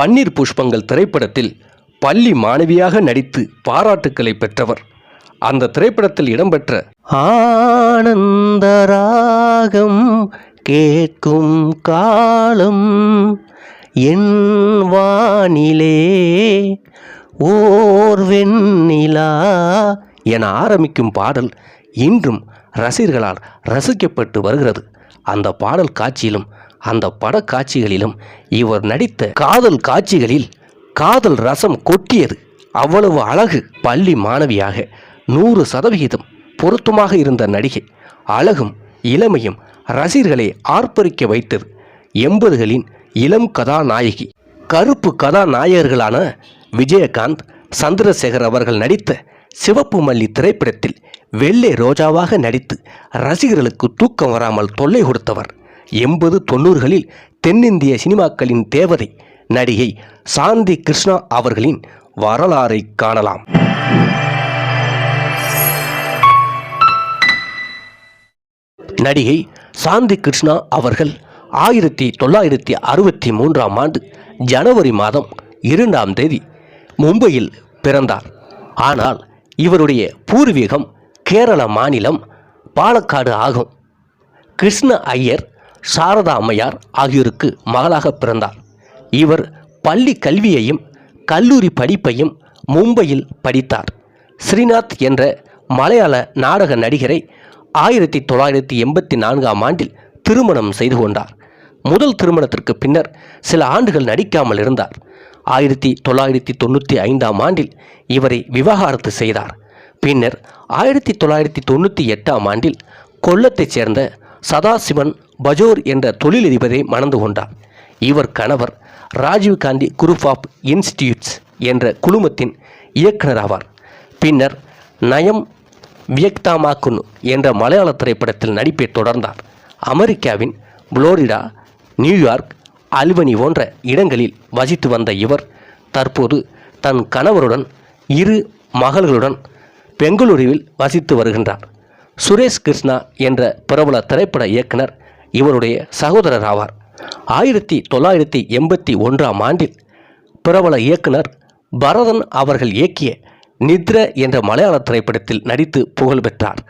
பன்னீர் புஷ்பங்கள் திரைப்படத்தில் பள்ளி மாணவியாக நடித்து பாராட்டுக்களை பெற்றவர். அந்த திரைப்படத்தில் இடம்பெற்ற ஆனந்த ராகம் கேட்கும் காலம் என் வானிலே ஓர் வெண்ணிலா என ஆரம்பிக்கும் பாடல் இன்றும் ரசிகர்களால் ரசிக்கப்பட்டு வருகிறது. அந்த பாடல் காட்சியிலும் அந்த பட காட்சிகளிலும் இவர் நடித்த காதல் காட்சிகளில் காதல் ரசம் கொட்டியது. அவ்வளவு அழகு பள்ளி மாணவியாக நூறு சதவிகிதம் பொருத்தமாக இருந்த நடிகை. அழகும் இளமையும் ரசிகர்களை ஆர்ப்பரிக்க வைத்தது எண்பதுகளின் இளம் கதாநாயகி. கருப்பு கதாநாயகர்களான விஜயகாந்த் சந்திரசேகர் அவர்கள் நடித்த சிவப்பு மல்லி திரைப்படத்தில் வெள்ளை ரோஜாவாக நடித்து ரசிகர்களுக்கு தூக்கம் வராமல் தொல்லை கொடுத்தவர். எண்பது தொண்ணூறுகளில் தென்னிந்திய சினிமாக்களின் தேவதை நடிகை சாந்தி கிருஷ்ணா அவர்களின் வரலாறை காணலாம். நடிகை சாந்தி கிருஷ்ணா அவர்கள் ஆயிரத்தி தொள்ளாயிரத்தி அறுபத்தி மூன்றாம் ஆண்டு ஜனவரி மாதம் இரண்டாம் தேதி மும்பையில் பிறந்தார். ஆனால் இவருடைய பூர்வீகம் கேரள மாநிலம் பாலக்காடு ஆகும். கிருஷ்ண ஐயர் சாரதா அம்மையார் ஆகியோருக்கு மகளாக பிறந்தார். இவர் பள்ளி கல்வியையும் கல்லூரி படிப்பையும் மும்பையில் படித்தார். ஸ்ரீநாத் என்ற மலையாள நாடக நடிகரை ஆயிரத்தி தொள்ளாயிரத்தி எண்பத்தி நான்காம் ஆண்டில் திருமணம் செய்து கொண்டார். முதல் திருமணத்திற்கு பின்னர் சில ஆண்டுகள் நடிக்காமல் இருந்தார். ஆயிரத்தி தொள்ளாயிரத்தி தொண்ணூற்றி ஐந்தாம் ஆண்டில் இவரை விவாகரத்து செய்தார். பின்னர் ஆயிரத்தி தொள்ளாயிரத்தி தொண்ணூற்றி எட்டாம் ஆண்டில் கொல்லத்தைச் சேர்ந்த சதாசிவன் பஜோர் என்ற தொழிலதிபரை மணந்து கொண்டார். இவர் கணவர் Rajiv Gandhi group of institutes என்ற குழுமத்தின் இயக்குனர் ஆவார். பின்னர் நயம் வியக்தாமாக்குனு என்ற மலையாள திரைப்படத்தில் நடிப்பை தொடர்ந்தார். அமெரிக்காவின் புளோரிடா நியூயார்க் அல்வனி போன்ற இடங்களில் வசித்து வந்த இவர் தற்போது தன் கணவருடன் இரு மகள்களுடன் பெங்களூருவில் வசித்து வருகின்றார். சுரேஷ் கிருஷ்ணா என்ற பிரபல திரைப்பட இயக்குனர் இவருடைய சகோதரர் ஆவார் ஆயிரத்தி தொள்ளாயிரத்தி எண்பத்தி ஒன்றாம் ஆண்டில் பிரபல இயக்குனர் பரதன் அவர்கள் இயக்கிய நித்ர என்ற மலையாள திரைப்படத்தில் நடித்து புகழ் பெற்றார்.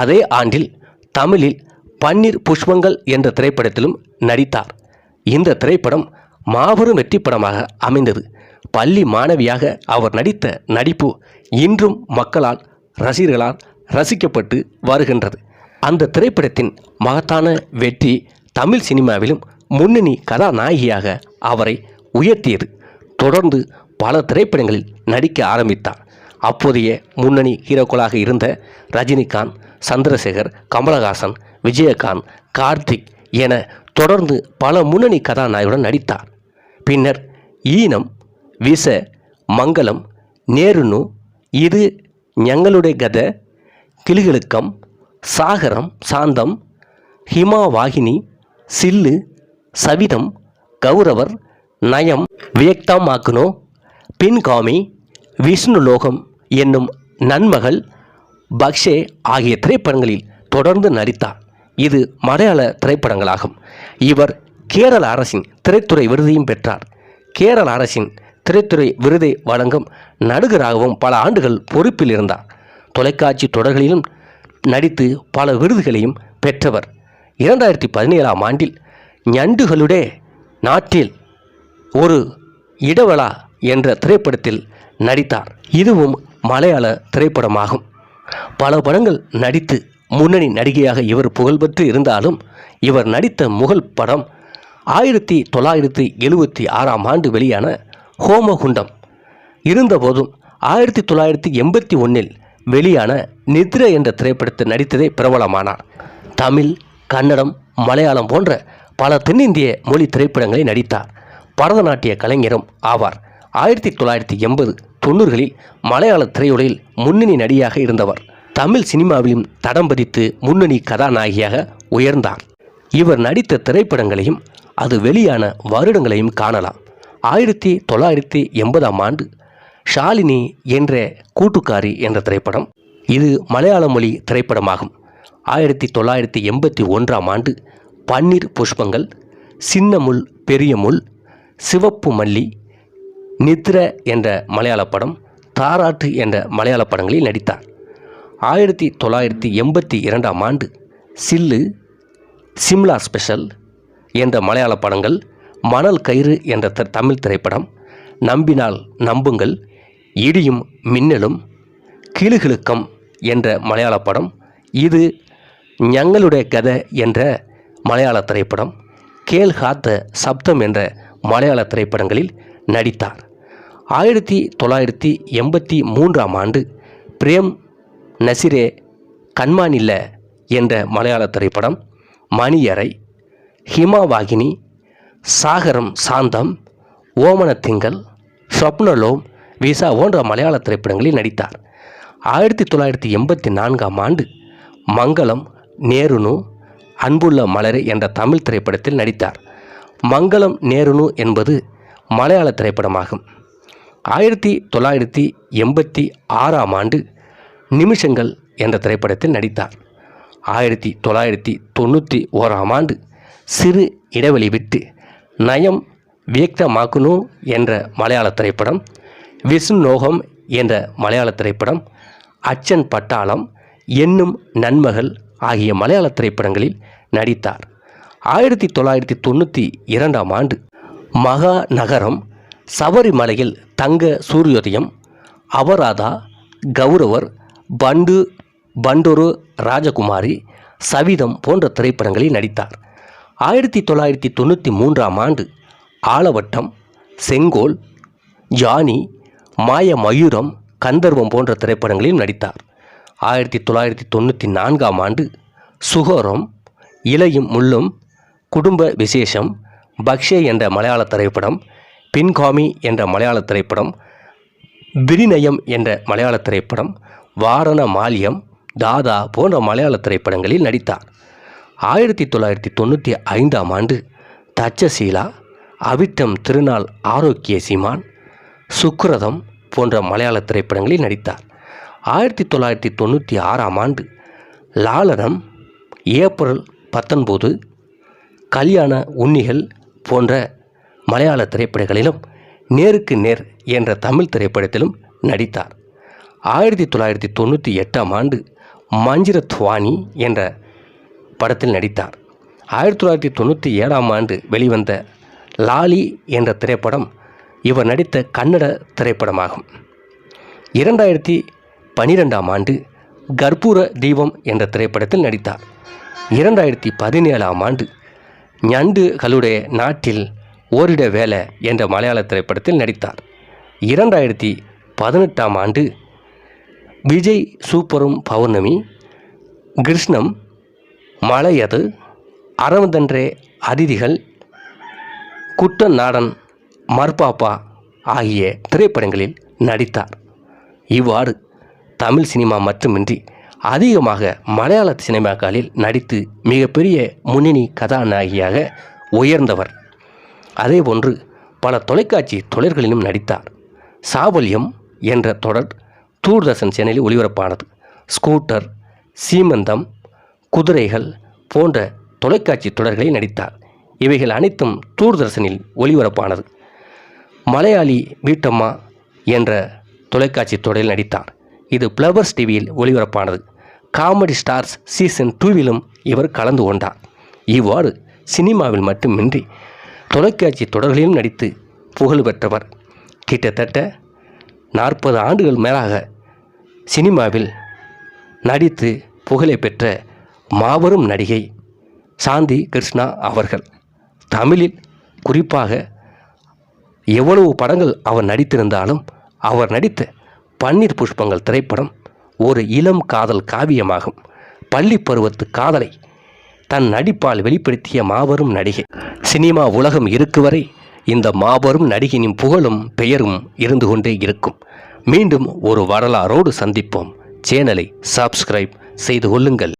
அதே ஆண்டில் தமிழில் பன்னீர் புஷ்பங்கள் என்ற திரைப்படத்திலும் நடித்தார். இந்த திரைப்படம் மாபெரும் வெற்றி படமாக அமைந்தது. பள்ளி மாணவியாக அவர் நடித்த நடிப்பு இன்றும் மக்களால் ரசிகர்களால் ரசிக்கப்பட்டு வருகின்றது. அந்த திரைப்படத்தின் மகத்தான வெற்றி தமிழ் சினிமாவிலும் முன்னணி கதாநாயகியாக அவரை உயர்த்தியது. தொடர்ந்து பல திரைப்படங்களில் நடிக்க ஆரம்பித்தார். அப்போதைய முன்னணி ஹீரோக்களாக இருந்த ரஜினிகாந்த் சந்திரசேகர் கமலஹாசன் விஜயகாந்த் கார்த்திக் என தொடர்ந்து பல முன்னணி கதாநாயகியுடன் நடித்தார். பின்னர் ஈனம் விச மங்களம் நேருனு இது ஞங்களுடைய கதை கிளிகளுக்கம் சாகரம் சாந்தம் ஹிமாவாகினி சில்லு சவிதம் கௌரவர் நயம் வியக்தமாக்குனோ பின்காமி விஷ்ணு லோகம் என்னும் நன்மகள் பக்ஷே ஆகிய திரைப்படங்களில் தொடர்ந்து நடித்தார். இது மலையாள திரைப்படங்களாகும். இவர் கேரள அரசின் திரைத்துறை விருதையும் பெற்றார். கேரள அரசின் திரைத்துறை விருதை வழங்கும் நடுகராகவும் பல ஆண்டுகள் பொறுப்பில் இருந்தார். தொலைக்காட்சி தொடர்களிலும் நடித்து பல விருதுகளையும் பெற்றவர். இரண்டாயிரத்தி பதினேழாம் ஆண்டில் ஞண்டுகளுடைய நாட்டில் ஒரு இடவலா என்ற திரைப்படத்தில் நடித்தார். இதுவும் மலையாள திரைப்படமாகும். பல படங்கள் நடித்து முன்னணி நடிகையாக இவர் புகழ்பெற்று இருந்தாலும் இவர் நடித்த முகல் படம் ஆயிரத்தி தொள்ளாயிரத்தி எழுபத்தி ஆறாம் ஆண்டு வெளியான ஹோமகுண்டம் இருந்தபோதும் ஆயிரத்தி தொள்ளாயிரத்தி எண்பத்தி ஒன்றில் வெளியான நித்ர என்ற திரைப்படத்தில் நடித்ததே பிரபலமானார் தமிழ் கன்னடம் மலையாளம் போன்ற பல தென்னிந்திய மொழி திரைப்படங்களை நடித்தார். பரதநாட்டிய கலைஞரும் ஆவார். ஆயிரத்தி தொள்ளாயிரத்தி எண்பது தொண்ணூறுகளில் மலையாள திரையுலகில் முன்னணி நடிகையாக இருந்தவர். தமிழ் சினிமாவிலும் தடம் பதித்து முன்னணி கதாநாயகியாக உயர்ந்தார். இவர் நடித்த திரைப்படங்களையும் அது வெளியான வருடங்களையும் காணலாம். ஆயிரத்தி தொள்ளாயிரத்தி எண்பதாம் ஆண்டு ஷாலினி என்ற கூட்டுக்காரி என்ற திரைப்படம். இது மலையாள மொழி திரைப்படமாகும். ஆயிரத்தி தொள்ளாயிரத்தி எண்பத்தி ஒன்றாம் ஆண்டு பன்னீர் புஷ்பங்கள் சின்ன முள் பெரிய முள் சிவப்பு மல்லி நித்ர என்ற மலையாள படம் தாராட்டு என்ற மலையாள படங்களில் நடித்தார். ஆயிரத்தி தொள்ளாயிரத்தி எண்பத்தி இரண்டாம் ஆண்டு சில்லு சிம்லா ஸ்பெஷல் என்ற மலையாள படங்கள் மணல் கயிறு என்ற த- தமிழ் திரைப்படம் நம்பினால் நம்புங்கள் இடியும் மின்னலும் கிளுகிழுக்கம் என்ற மலையாள படம். இது ஞங்களுடைய கதை என்ற மலையாள திரைப்படம். கேல் காத்த சப்தம் என்ற மலையாள திரைப்படங்களில் நடித்தார். ஆயிரத்தி தொள்ளாயிரத்தி எண்பத்தி மூன்றாம் ஆண்டு பிரேம் நசிரே கண்மானில்ல என்ற மலையாள திரைப்படம். மணியறை ஹிமாவாகினி சாகரம் சாந்தம் ஓமனத்திங்கள் ஸ்வப்னலோம் விசா போன்ற மலையாள திரைப்படங்களில் நடித்தார். ஆயிரத்தி தொள்ளாயிரத்தி எண்பத்தி நான்காம் ஆண்டு மங்களம் நேருனு அன்புள்ள மலரே என்ற தமிழ் திரைப்படத்தில் நடித்தார். மங்களம் நேருனு என்பது மலையாள திரைப்படமாகும். ஆயிரத்தி தொள்ளாயிரத்தி எண்பத்தி ஆறாம் ஆண்டு நிமிஷங்கள் என்ற திரைப்படத்தில் நடித்தார். ஆயிரத்தி தொள்ளாயிரத்தி தொண்ணூற்றி ஓராம் ஆண்டு சிறு இடைவெளி விட்டு நயம் வியக்தமாக்குனு என்ற மலையாள திரைப்படம் விஷ்ணு நோகம் என்ற மலையாள திரைப்படம் அச்சன் பட்டாளம் என்னும் நன்மகள் ஆகிய மலையாள திரைப்படங்களில் நடித்தார். ஆயிரத்தி தொள்ளாயிரத்தி தொண்ணூற்றி இரண்டாம் ஆண்டு மகா நகரம் சபரிமலையில் தங்க சூரியோதயம் அபராதா கௌரவர் பண்டு பண்டொரு ராஜகுமாரி சவிதம் போன்ற திரைப்படங்களில் நடித்தார். ஆயிரத்தி தொள்ளாயிரத்தி தொண்ணூற்றி மூன்றாம் ஆண்டு ஆலவட்டம் செங்கோல் ஜானி மாய மயூரம் கந்தர்வம் போன்ற திரைப்படங்களிலும் நடித்தார். ஆயிரத்தி தொள்ளாயிரத்தி தொண்ணூற்றி நான்காம் ஆண்டு சுகோரம் இலையும் முள்ளும் குடும்ப விசேஷம் பக்ஷே என்ற மலையாள திரைப்படம் பின்காமி என்ற மலையாள திரைப்படம் விரிநயம் என்ற மலையாள திரைப்படம் வாரண மால்யம் தாதா போன்ற மலையாள திரைப்படங்களில் நடித்தார். ஆயிரத்தி தொள்ளாயிரத்தி தொண்ணூற்றி ஐந்தாம் ஆண்டு தச்சசீலா அவிட்டம் திருநாள் ஆரோக்கிய சீமான் சுக்ரதம் போன்ற மலையாள திரைப்படங்களில் நடித்தார். ஆயிரத்தி தொள்ளாயிரத்தி தொண்ணூற்றி ஆறாம் ஆண்டு லாலனம் ஏப்ரல் பத்தொன்பது கல்யாண உன்னிகள் போன்ற மலையாள திரைப்படங்களிலும் நேருக்கு நேர் என்ற தமிழ் திரைப்படத்திலும் நடித்தார். ஆயிரத்தி தொள்ளாயிரத்தி தொண்ணூற்றி எட்டாம் ஆண்டு மஞ்சிரத்வானி என்ற படத்தில் நடித்தார். ஆயிரத்தி தொள்ளாயிரத்தி தொண்ணூற்றி ஏழாம் ஆண்டு வெளிவந்த லாலி என்ற திரைப்படம் இவர் நடித்த கன்னட திரைப்படமாகும். இரண்டாயிரத்தி பனிரெண்டாம் ஆண்டு கர்ப்பூர தீபம் என்ற திரைப்படத்தில் நடித்தார். இரண்டாயிரத்தி பதினேழாம் ஆண்டு ஞண்டுகளுடைய நாட்டில் ஓரிட வேலை என்ற மலையாள திரைப்படத்தில் நடித்தார். இரண்டாயிரத்தி பதினெட்டாம் ஆண்டு விஜய் சூப்பரும் பௌர்ணமி கிருஷ்ணம் மலையது அரவந்தன்றே அதிதிகள் குட்ட நாடன் மர்பாப்பா ஆகிய திரைப்படங்களில் நடித்தார். இவ்வாறு தமிழ் சினிமா மட்டுமின்றி அதிகமாக மலையாள சினிமாக்களில் நடித்து மிகப்பெரிய முன்னணி கதாநாயகியாக உயர்ந்தவர். அதேபோன்று பல தொலைக்காட்சி தொடர்களிலும் நடித்தார். சாவல்யம் என்ற தொடர் தூர்தர்ஷன் சேனலில் ஒளிபரப்பானது. ஸ்கூட்டர் சீமந்தம் குதிரைகள் போன்ற தொலைக்காட்சி தொடர்களில் நடித்தார். இவைகள் அனைத்தும் தூர்தர்ஷனில் ஒளிபரப்பானது. மலையாளி வீட்டம்மா என்ற தொலைக்காட்சி தொடரில் நடித்தார். இது ஃப்ளவர்ஸ் டிவியில் ஒளிபரப்பானது. காமெடி ஸ்டார்ஸ் சீசன் டூவிலும் இவர் கலந்து கொண்டார். இவ்வாறு சினிமாவில் மட்டுமின்றி தொலைக்காட்சி தொடர்களிலும் நடித்து புகழ் பெற்றவர். கிட்டத்தட்ட நாற்பது ஆண்டுகள் மேலாக சினிமாவில் நடித்து புகழை பெற்ற மாபெரும் நடிகை சாந்தி கிருஷ்ணா அவர்கள். தமிழில் குறிப்பாக எவ்வளவு படங்கள் அவர் நடித்திருந்தாலும் அவர் நடித்த பன்னீர் புஷ்பங்கள் திரைப்படம் ஒரு இளம் காதல் காவியமாகும். பள்ளி பருவத்து காதலை தன் நடிப்பால் வெளிப்படுத்திய மாபெரும் நடிகை. சினிமா உலகம் இருக்கு வரை இந்த மாபெரும் நடிகையின் புகழும் பெயரும் இருந்து கொண்டே இருக்கும். மீண்டும் ஒரு வரலாறோடு சந்திப்போம். சேனலை சப்ஸ்கிரைப் செய்து கொள்ளுங்கள்.